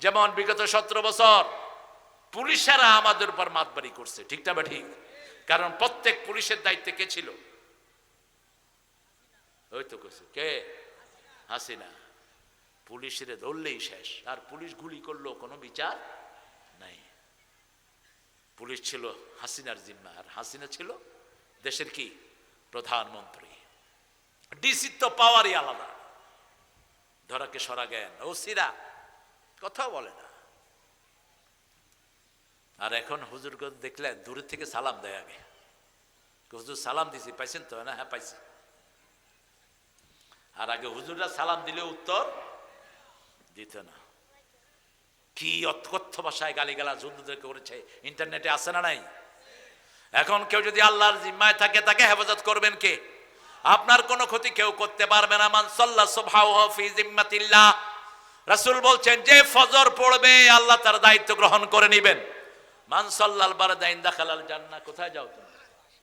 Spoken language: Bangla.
যেমন বিগত সতেরো বছর পুলিশেরা আমাদের উপর মাতবাড়ি করছে, ঠিক না ঠিক? কারণ প্রত্যেক পুলিশের দায়িত্বে কে ছিল? কে? হাসিনা। পুলিশের ধরলেই শেষ, আর পুলিশ গুলি করল, কোনো বিচার নাই। পুলিশ ছিল হাসিনার জিম্মা, আর হাসিনা ছিল দেশের কি? প্রধানমন্ত্রী। ডিসি তো পাওয়ারই আলাদা। ধরাকে সরা জ্ঞান। ও সিরা কথা বলে না। আর এখন হুজুর দেখলে দূরের থেকে সালাম দেয় আগে। হুজুর সালাম দিছি, পাইছেন তো? না হ্যাঁ পাইছি। আর আগে হুজুররা সালাম দিলে উত্তর দিত না। কি অকথ্য ভাষায় গালিগালা হুজুরদেরকে করেছে ইন্টারনেটে আছে না নাই? এখন কেউ যদি আল্লাহর জিম্মায় থাকে, তাকে হেফাজত করবেন কে? আপনার কোনো ক্ষতি কেউ করতে পারবে না। মান সাল্লাহ সুবহানাহু ফি জিম্মাতিল্লাহ। রাসূল বলছেন, যে ফজর পড়বে, আল্লাহ তার দায়িত্ব গ্রহণ করে নিবেন। মানসল্লাল বারে বারদাইন দাখালাল জান্না কোথায় যাও তুমি